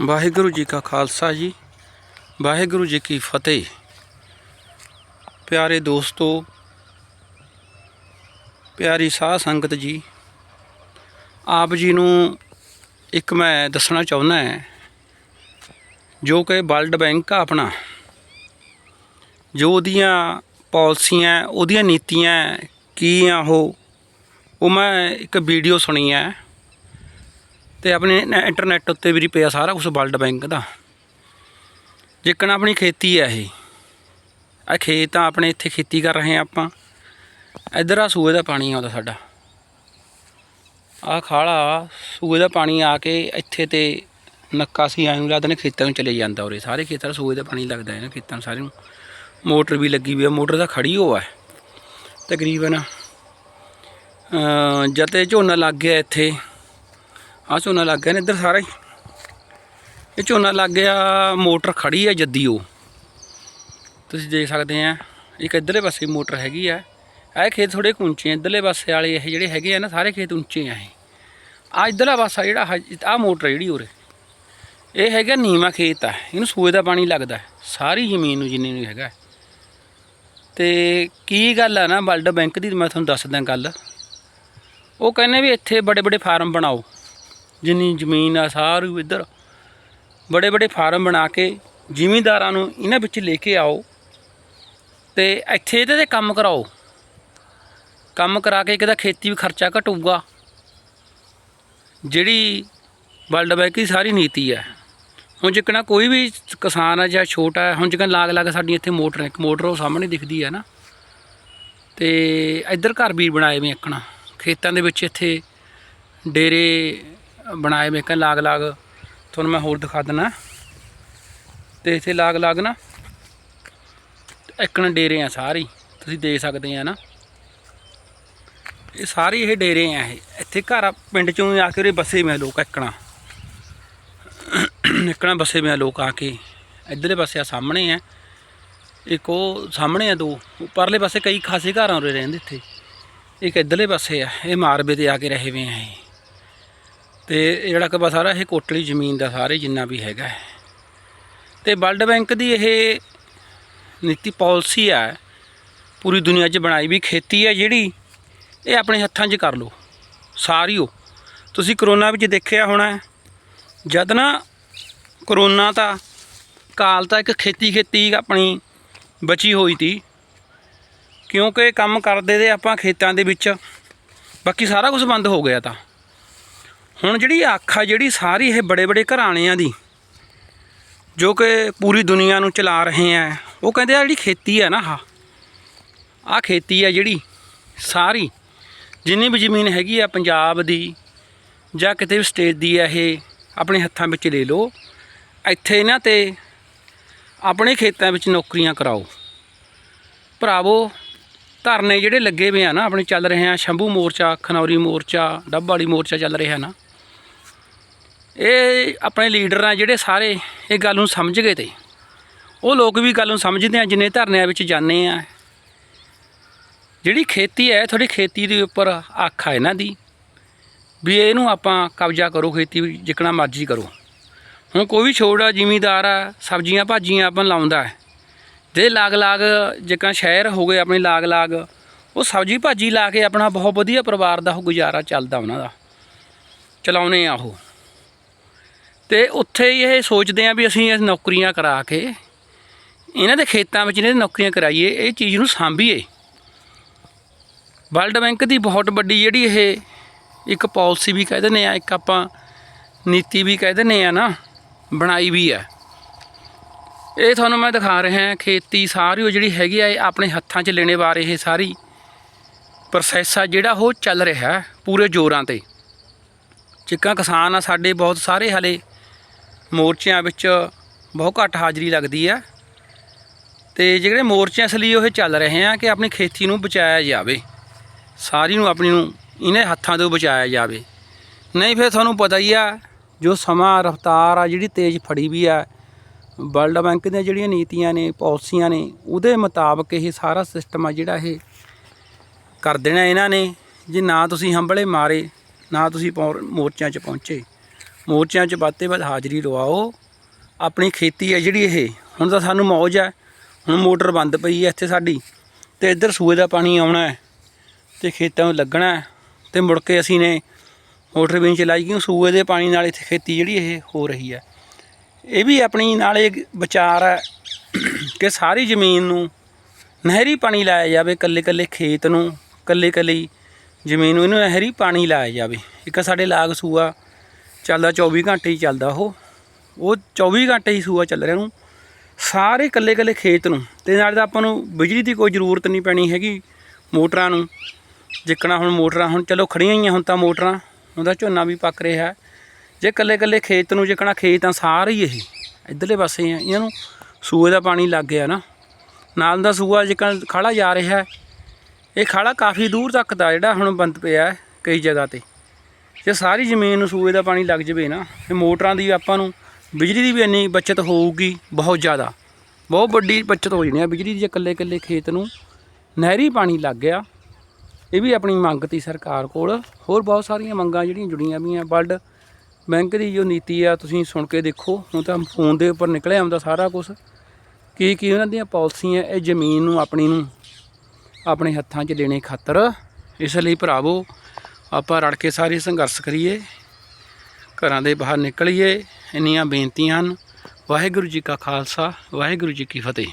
ਵਾਹਿਗੁਰੂ ਜੀ ਕਾ ਖਾਲਸਾ ਜੀ। ਵਾਹਿਗੁਰੂ ਜੀ ਕੀ ਫਤਿਹ। ਪਿਆਰੇ ਦੋਸਤੋ, ਪਿਆਰੀ ਸਾਧ ਸੰਗਤ ਜੀ, ਆਪ ਜੀ ਨੂੰ ਇੱਕ ਮੈਂ ਦੱਸਣਾ ਚਾਹੁੰਦਾ ਹੈ, ਜੋ ਕਿ ਵਰਲਡ ਬੈਂਕ ਆ ਆਪਣਾ, ਜੋ ਉਹਦੀਆਂ ਪਾਲਿਸੀਆਂ, ਉਹਦੀਆਂ ਨੀਤੀਆਂ ਕੀ ਆ ਉਹ ਉਹ ਮੈਂ ਇੱਕ ਵੀਡੀਓ ਸੁਣੀ ਹੈ। ਤੇ ਆਪਣੇ ਨੈ- ਇੰਟਰਨੈਟ ਉੱਤੇ ਵੀ ਪਿਆ ਸਾਰਾ ਕੁਝ ਵਰਲਡ ਬੈਂਕ ਦਾ। ਜਿੱਕਣ ਆਪਣੀ ਖੇਤੀ ਹੈ ਇਹ। ਆ ਖੇਤ ਆ ਆਪਣੇ ਇੱਥੇ ਖੇਤੀ ਕਰ ਰਹੇ ਆ ਆਪਾਂ। ਇੱਧਰ ਆ ਸੂਏ ਦਾ ਪਾਣੀ ਆਉਂਦਾ ਸਾਡਾ। ਆ ਖਾਲਾ ਸੂਏ ਦਾ ਪਾਣੀ ਆ ਕੇ ਇੱਥੇ ਤੇ ਨੱਕਾ ਸੀ, ਐਂ ਨੂੰ ਲੱਗਦਾ ਨੇ ਖੇਤਾਂ ਨੂੰ ਚਲੇ ਜਾਂਦਾ ਉਰੇ। ਸਾਰੇ ਖੇਤਾਂ ਨੂੰ ਸੂਏ ਦਾ ਪਾਣੀ ਲੱਗਦਾ ਹੈ ਨਾ ਖੇਤਾਂ ਨੂੰ ਸਾਰੇ ਨੂੰ। ਮੋਟਰ ਵੀ ਲੱਗੀ ਵੀ ਆ, ਮੋਟਰ ਤਾਂ ਖੜੀ ਹੋਆ ਹੈ। ਤਕਰੀਬਨ ਜਦ ਤੇ ਝੋਨਾ ਲੱਗ ਗਿਆ ਇੱਥੇ। ਆ ਝੋਨਾ ਲੱਗ ਗਿਆ ਨੇ ਇੱਧਰ ਸਾਰਾ ਹੀ। ਇਹ ਝੋਨਾ ਲੱਗ ਗਿਆ, ਮੋਟਰ ਖੜੀ ਹੈ ਜੱਦੀ ਉਹ। ਤੁਸੀਂ ਦੇਖ ਸਕਦੇ ਆ, ਇੱਕ ਇੱਧਰਲੇ ਪਾਸੇ ਮੋਟਰ ਹੈਗੀ ਆ। ਇਹ ਖੇਤ ਥੋੜੇ ਉੱਚੇ ਆ, ਇੱਧਰਲੇ ਪਾਸੇ ਵਾਲੇ ਇਹ ਜਿਹੜੇ ਹੈਗੇ ਆ ਨਾ, ਸਾਰੇ ਖੇਤ ਉੱਚੇ ਆ ਇਹ। ਆ ਇੱਧਰਲਾ ਪਾਸਾ ਜਿਹੜਾ ਆ ਮੋਟਰ ਜਿਹੜੀ ਉਰੇ। ਇਹ ਹੈਗਾ ਨੀਵਾ ਖੇਤ ਆ, ਇਹਨੂੰ ਸੂਏ ਦਾ ਪਾਣੀ ਲੱਗਦਾ। ਸਾਰੀ ਜ਼ਮੀਨ ਨੂੰ ਜਿੰਨੀ ਨੂੰ ਹੈਗਾ। ਤੇ ਕੀ ਗੱਲ ਆ ਨਾ, ਵਰਲਡ ਬੈਂਕ ਦੀ, ਮੈਂ ਤੁਹਾਨੂੰ ਦੱਸਦਾ ਗੱਲ। ਉਹ ਕਹਿੰਦੇ ਵੀ ਇੱਥੇ ਬੜੇ ਬੜੇ ਫਾਰਮ ਬਣਾਓ। ਜਿੰਨੀ ਜ਼ਮੀਨ ਆ, ਸਾਰੂ ਇੱਧਰ। ਬੜੇ ਬੜੇ ਫਾਰਮ ਬਣਾ ਕੇ ਜ਼ਿਮੀਂਦਾਰਾਂ ਨੂੰ ਇਹਨਾਂ ਵਿੱਚ ਲੈ ਕੇ ਆਓ ਤੇ ਇੱਥੇ ਇਹਦੇ ਤੇ ਕੰਮ ਕਰਾਓ। ਕੰਮ ਕਰਾ ਕੇ ਕਿਦਾ ਖੇਤੀ ਵੀ ਖਰਚਾ ਘਟੂਗਾ। ਜਿਹੜੀ ਵਰਲਡ ਬੈਂਕ ਦੀ ਸਾਰੀ ਨੀਤੀ ਹੈ। ਹੁਣ ਜਿੱਕਣਾ ਕੋਈ ਵੀ ਕਿਸਾਨ ਆ ਜਾਂ ਛੋਟਾ ਹੈ, ਹੁਣ ਜਿੱਕਣ ਲਾਗ ਲਾਗ ਸਾਡੀ ਇੱਥੇ ਮੋਟਰ ਇੱਕ ਮੋਟਰ ਉਹ ਸਾਹਮਣੇ ਦਿਖਦੀ ਹੈ ਨਾ। ਤੇ ਇੱਧਰ ਘਰ ਵੀ ਬਣਾਏ ਵੇ ਇੱਕਣਾ ਖੇਤਾਂ ਦੇ ਵਿੱਚ ਇੱਥੇ ਡੇਰੇ ਬਣਾਏ ਵੇ ਕਾ ਲਾਗ ਲਾਗ, ਤੁਹਾਨੂੰ ਮੈਂ ਹੋਰ ਦਿਖਾ ਦਿੰਦਾ ਤੇ ਇੱਥੇ ਲਾਗ ਲਾਗ ਨਾ ਇੱਕਣ ਡੇਰੇ ਆ ਸਾਰੀ ਤੁਸੀਂ ਦੇਖ ਸਕਦੇ ਆ ਨਾ। ਇਹ ਸਾਰੇ ਇਹ ਡੇਰੇ ਆ ਇਹ, ਇੱਥੇ ਘਰ ਪਿੰਡ ਚੋਂ ਆ ਕੇ ਉਰੇ ਬਸੇ ਮੈਂ ਲੋਕ ਇੱਕਣਾ ਇੱਕਣਾ ਬਸੇ ਮੈਂ ਲੋਕ ਆ ਕੇ, ਇੱਧਰਲੇ ਪਾਸੇ ਆ, ਸਾਹਮਣੇ ਆ। ਇੱਕ ਉਹ ਸਾਹਮਣੇ ਆ ਦੋ ਪਰਲੇ ਪਾਸੇ ਕਈ ਖਾਸੇ ਘਰਾਂ ਉਰੇ ਰਹਿੰਦੇ ਇੱਥੇ। ਇੱਕ ਇੱਧਰਲੇ ਪਾਸੇ ਆ, ਇਹ ਮਾਰਵੇ ਤੇ ਆ ਕੇ ਰਹੇ ਹੋਏ ਆ ਇਹ। ਤੇ ਜਿਹੜਾ ਕਬਾ ਸਾਰਾ ਇਹ ਕੋਟਲੀ ਜ਼ਮੀਨ ਦਾ ਸਾਰੇ ਜਿੰਨਾ ਵੀ ਹੈਗਾ ਹੈ। ਤੇ ਵਰਲਡ ਬੈਂਕ ਦੀ ਇਹ ਨੀਤੀ ਪਾਲਿਸੀ ਹੈ ਪੂਰੀ ਦੁਨੀਆ 'ਚ ਬਣਾਈ ਵੀ ਖੇਤੀ ਹੈ ਜਿਹੜੀ, ਇਹ ਆਪਣੇ ਹੱਥਾਂ 'ਚ ਕਰ ਲਓ, ਸਾਰੀ ਉਹ। ਤੁਸੀਂ ਕਰੋਨਾ ਵਿੱਚ ਦੇਖਿਆ ਹੋਣਾ ਜਦ ਨਾ ਕਰੋਨਾ ਤਾਂ ਕਾਲ ਤਾਂ ਇੱਕ ਖੇਤੀ ਖੇਤੀ ਆਪਣੀ ਬਚੀ ਹੋਈ ਤੀ, ਕਿਉਂਕਿ ਕੰਮ ਕਰਦੇ ਤੇ ਆਪਾਂ ਖੇਤਾਂ ਦੇ ਵਿੱਚ, ਬਾਕੀ ਸਾਰਾ ਕੁਝ ਬੰਦ ਹੋ ਗਿਆ ਤਾਂ। ਹੁਣ ਜਿਹੜੀ ਅੱਖ ਆ, ਜਿਹੜੀ ਸਾਰੀ ਇਹ ਬੜੇ ਬੜੇ ਘਰਾਣਿਆਂ ਦੀ, ਜੋ ਕਿ ਪੂਰੀ ਦੁਨੀਆ ਨੂੰ ਚਲਾ ਰਹੇ ਆ, ਉਹ ਕਹਿੰਦੇ ਆ ਜਿਹੜੀ ਖੇਤੀ ਹੈ ਨਾ ਆਹ ਆਹ ਖੇਤੀ ਆ ਜਿਹੜੀ ਸਾਰੀ, ਜਿੰਨੀ ਵੀ ਜ਼ਮੀਨ ਹੈਗੀ ਆ ਪੰਜਾਬ ਦੀ ਜਾਂ ਕਿਤੇ ਵੀ ਸਟੇਟ ਦੀ ਆ ਇਹ, ਆਪਣੇ ਹੱਥਾਂ ਵਿੱਚ ਲੈ ਲਓ, ਇੱਥੇ ਇਹਨਾਂ ਤੇ ਆਪਣੇ ਖੇਤਾਂ ਵਿੱਚ ਨੌਕਰੀਆਂ ਕਰਾਓ। ਭਰਾਵੋ, ਧਰਨੇ ਜਿਹੜੇ ਲੱਗੇ ਹੋਏ ਆ ਨਾ, ਆਪਣੇ ਚੱਲ ਰਹੇ ਆ, ਸ਼ੰਭੂ ਮੋਰਚਾ, ਖਨੌਰੀ ਮੋਰਚਾ, ਡੱਬ ਵਾਲੀ ਮੋਰਚਾ ਚੱਲ ਰਿਹਾ ਨਾ ਇਹ ਆਪਣੇ ਲੀਡਰ ਆ ਜਿਹੜੇ ਸਾਰੇ ਇਹ ਗੱਲ ਨੂੰ ਸਮਝ ਗਏ ਤੇ। ਉਹ ਲੋਕ ਵੀ ਗੱਲ ਨੂੰ ਸਮਝਦੇ ਆ, ਜਿੰਨੇ ਧਰਨਿਆਂ ਵਿੱਚ ਜਾਂਦੇ ਆ। ਜਿਹੜੀ ਖੇਤੀ ਹੈ ਥੋੜੀ ਖੇਤੀ ਦੇ ਉੱਪਰ ਅੱਖ ਆ ਇਹਨਾਂ ਦੀ। ਵੀ ਇਹਨੂੰ ਆਪਾਂ ਕਬਜ਼ਾ ਕਰੋ, ਖੇਤੀ ਵੀ ਜਿੱਕਣਾ ਮਰਜ਼ੀ ਕਰੋ। ਹੁਣ ਕੋਈ ਵੀ ਛੋੜਾ ਜ਼ਿਮੀਦਾਰ ਆ, ਸਬਜ਼ੀਆਂ ਭਾਜੀਆਂ ਆਪਾਂ ਲਾਉਂਦਾ ਹੈ। ਜੇ ਲਾਗ ਲਾਗ ਜਿੱਕਾਂ ਸ਼ਹਿਰ ਹੋ ਗਏ ਆਪਣੇ ਲਾਗ ਲਾਗ ਉਹ ਸਬਜ਼ੀ ਭਾਜੀ ਲਾ ਕੇ ਆਪਣਾ ਬਹੁਤ ਵਧੀਆ ਪਰਿਵਾਰ ਦਾ ਉਹ ਗੁਜ਼ਾਰਾ ਚੱਲਦਾ ਉਹਨਾਂ ਦਾ। ਚਲਾਉਨੇ ਆ ਉਹ। ਤੇ ਉੱਥੇ ਹੀ ਇਹ ਸੋਚਦੇ ਆ ਵੀ ਅਸੀਂ ਇਹ ਨੌਕਰੀਆਂ ਕਰਾ ਕੇ ਇਹਨਾਂ ਦੇ ਖੇਤਾਂ ਵਿੱਚ ਇਹਨਾਂ ਦੀ ਨੌਕਰੀਆਂ ਕਰਾਈਏ, ਇਹ ਚੀਜ਼ ਨੂੰ ਸਾਂਭੀਏ। ਵਰਲਡ ਬੈਂਕ ਦੀ ਬਹੁਤ ਵੱਡੀ ਜਿਹੜੀ ਇਹ ਇੱਕ ਪਾਲਿਸੀ ਵੀ ਕਹਿ ਦਿੰਦੇ ਆ, ਇੱਕ ਆਪਾਂ ਨੀਤੀ ਵੀ ਕਹਿ ਦਿੰਦੇ ਆ ਨਾ, ਬਣਾਈ ਵੀ ਆ। ਇਹ ਤੁਹਾਨੂੰ ਮੈਂ ਦਿਖਾ ਰਿਹਾ ਖੇਤੀ ਸਾਰੀ ਉਹ ਜਿਹੜੀ ਹੈਗੀ ਆ, ਇਹ ਆਪਣੇ ਹੱਥਾਂ 'ਚ ਲੈਣੇ ਬਾਰੇ ਇਹ ਸਾਰੀ ਪ੍ਰੋਸੈਸ ਆ ਜਿਹੜਾ ਉਹ ਚੱਲ ਰਿਹਾ ਪੂਰੇ ਜ਼ੋਰਾਂ ਤੇ। ਚਿੱਕਾ ਕਿਸਾਨ ਆ ਸਾਡੇ ਬਹੁਤ ਸਾਰੇ ਹਲੇ ਮੋਰਚਿਆਂ ਵਿੱਚ ਬਹੁਤ ਘੱਟ ਹਾਜ਼ਰੀ ਲੱਗਦੀ ਆ। ਤੇ ਜਿਹੜੇ ਮੋਰਚੇ ਇਸ ਲਈ ਉਹ ਚੱਲ ਰਹੇ ਆ ਕਿ ਆਪਣੀ ਖੇਤੀ ਨੂੰ ਬਚਾਇਆ ਜਾਵੇ। ਸਾਰੀ ਨੂੰ ਆਪਣੀ ਨੂੰ ਇਹਨੇ ਹੱਥਾਂ ਤੋਂ ਬਚਾਇਆ ਜਾਵੇ। ਨਹੀਂ ਫਿਰ ਤੁਹਾਨੂੰ ਪਤਾ ਹੀ ਆ, ਜੋ ਸਮਾਂ ਰਫਤਾਰ ਆ, ਜਿਹੜੀ ਤੇਜ਼ ਫੜੀ ਵੀ ਆ, ਵਰਲਡ ਬੈਂਕ ਦੀਆਂ ਜਿਹੜੀਆਂ ਨੀਤੀਆਂ ਨੇ, ਪਾਲਿਸੀਆਂ ਨੇ, ਉਹਦੇ ਮੁਤਾਬਕ ਇਹ ਸਾਰਾ ਸਿਸਟਮ ਆ ਜਿਹੜਾ ਇਹ ਕਰ ਦੇਣਾ ਇਹਨਾਂ ਨੇ, ਜੇ ਨਾ ਤੁਸੀਂ ਹੰਬਲੇ ਮਾਰੇ, ਨਾ ਤੁਸੀਂ ਪੌਂ- ਮੋਰਚਿਆਂ 'ਚ ਪਹੁੰਚੇ। ਮੋਰਚਿਆਂ 'ਚ ਵੱਧ ਤੋਂ ਵੱਧ ਹਾਜ਼ਰੀ ਲਵਾਓ। ਆਪਣੀ ਖੇਤੀ ਹੈ ਜਿਹੜੀ ਇਹ, ਹੁਣ ਤਾਂ ਸਾਨੂੰ ਮੌਜ ਹੈ। ਹੁਣ ਮੋਟਰ ਬੰਦ ਪਈ ਹੈ ਇੱਥੇ ਸਾਡੀ, ਤੇ ਇੱਧਰ ਸੂਏ ਦਾ ਪਾਣੀ ਆਉਣਾ ਹੈ, ਤੇ ਖੇਤਾਂ ਨੂੰ ਲੱਗਣਾ ਹੈ, ਤੇ ਮੁੜ ਕੇ ਅਸੀਂ ਨੇ ਮੋਟਰ ਵੀ ਨਹੀਂ ਚਲਾਈ, ਕਿਉਂ ਸੂਏ ਦੇ ਪਾਣੀ ਨਾਲ ਇੱਥੇ ਖੇਤੀ ਜਿਹੜੀ ਇਹ ਹੋ ਰਹੀ ਹੈ। ਇਹ ਵੀ ਆਪਣੀ ਨਾਲ ਇਹ ਵਿਚਾਰ ਹੈ ਕਿ ਸਾਰੀ ਜ਼ਮੀਨ ਨੂੰ ਨਹਿਰੀ ਪਾਣੀ ਲਾਇਆ ਜਾਵੇ ਕੱਲੇ ਕੱਲੇ ਖੇਤ ਨੂੰ ਕੱਲੇ ਕੱਲੇ ਜ਼ਮੀਨ ਨੂੰ, ਇਹਨੂੰ ਨਹਿਰੀ ਪਾਣੀ ਲਾਇਆ ਜਾਵੇ। ਇੱਕ ਸਾਡੇ ਲਾਗ ਸੂਆ ਚੱਲਦਾ 24 ਘੰਟੇ ਹੀ ਚੱਲਦਾ ਉਹ। ਉਹ 24 ਘੰਟੇ ਹੀ ਸੂਆ ਚੱਲ ਰਿਹਾ ਉਹਨੂੰ। ਸਾਰੇ ਕੱਲੇ ਕੱਲੇ ਖੇਤ ਨੂੰ। ਤੇ ਨਾਲ ਤਾਂ ਆਪਾਂ ਨੂੰ ਬਿਜਲੀ ਦੀ ਕੋਈ ਜ਼ਰੂਰਤ ਨਹੀਂ ਪੈਣੀ ਹੈਗੀ ਮੋਟਰਾਂ ਨੂੰ। ਜਿੱਕਣਾ ਹੁਣ ਮੋਟਰਾਂ, ਹੁਣ ਚਲੋ ਖੜੀਆਂ ਹੀ ਆ ਹੁਣ ਤਾਂ ਮੋਟਰਾਂ। ਉਹਦਾ ਝੋਨਾ ਵੀ ਪੱਕ ਰਿਹਾ। ਜੇ ਕੱਲੇ ਕੱਲੇ ਖੇਤ ਨੂੰ ਜਿੱਕਣਾ, ਖੇਤ ਆ ਸਾਰੇ ਹੀ ਇਹ। ਇਧਰਲੇ ਪਾਸੇ ਆ। ਇਹਨਾਂ ਨੂੰ ਸੂਏ ਦਾ ਪਾਣੀ ਲੱਗ ਗਿਆ ਨਾ। ਨਾਲ ਦਾ ਸੂਆ ਜਿੱਕਣ ਖਾਲਾ ਜਾ ਰਿਹਾ। ਇਹ ਖਾਲਾ ਕਾਫੀ ਦੂਰ ਤੱਕ ਦਾ ਜਿਹੜਾ ਹੁਣ ਬੰਦ ਪਿਆ ਕਈ ਜਗ੍ਹਾ ਤੇ। ਜੇ ਸਾਰੀ ਜ਼ਮੀਨ ਨੂੰ ਸੂਏ ਦਾ ਪਾਣੀ ਲੱਗ ਜਵੇ ਨਾ, ਤੇ ਮੋਟਰਾਂ ਦੀ ਆਪਾਂ ਨੂੰ, ਬਿਜਲੀ ਦੀ ਵੀ ਇੰਨੀ ਬਚਤ ਹੋਊਗੀ ਬਹੁਤ ਜ਼ਿਆਦਾ। ਬਹੁਤ ਵੱਡੀ ਬਚਤ ਹੋ ਜਾਣੀ ਆ ਬਿਜਲੀ ਦੀ ਜੇ ਇਕੱਲੇ ਇਕੱਲੇ ਖੇਤ ਨੂੰ ਨਹਿਰੀ ਪਾਣੀ ਲੱਗ ਗਿਆ, ਇਹ ਵੀ ਆਪਣੀ ਮੰਗ ਤੀ ਸਰਕਾਰ ਕੋਲ। ਹੋਰ ਬਹੁਤ ਸਾਰੀਆਂ ਮੰਗਾਂ ਜਿਹੜੀਆਂ ਜੁੜੀਆਂ ਵੀਆਂ ਵਰਲਡ ਬੈਂਕ ਦੀ ਜੋ ਨੀਤੀ ਆ, ਤੁਸੀਂ ਸੁਣ ਕੇ ਦੇਖੋ, ਹੁਣ ਤਾਂ ਫੋਨ ਦੇ ਉੱਪਰ ਨਿਕਲਿਆ ਆਉਂਦਾ ਸਾਰਾ ਕੁਝ ਕੀ ਕੀ ਉਹਨਾਂ ਦੀਆਂ ਪਾਲਿਸੀਆਂ, ਇਹ ਜ਼ਮੀਨ ਨੂੰ ਆਪਣੀ ਨੂੰ ਆਪਣੇ ਹੱਥਾਂ 'ਚ ਲੈਣੇ ਖਾਤਰ। ਇਸ ਲਈ ਭਰਾਵੋ ਆਪਾਂ ਰਲ ਕੇ ਸਾਰੇ ਸੰਘਰਸ਼ ਕਰੀਏ, ਘਰਾਂ ਦੇ ਬਾਹਰ ਨਿਕਲੀਏ, ਇੰਨੀਆਂ ਬੇਨਤੀਆਂ ਹਨ। ਵਾਹਿਗੁਰੂ ਜੀ ਕਾ ਖਾਲਸਾ, ਵਾਹਿਗੁਰੂ ਜੀ ਕੀ ਫਤਿਹ।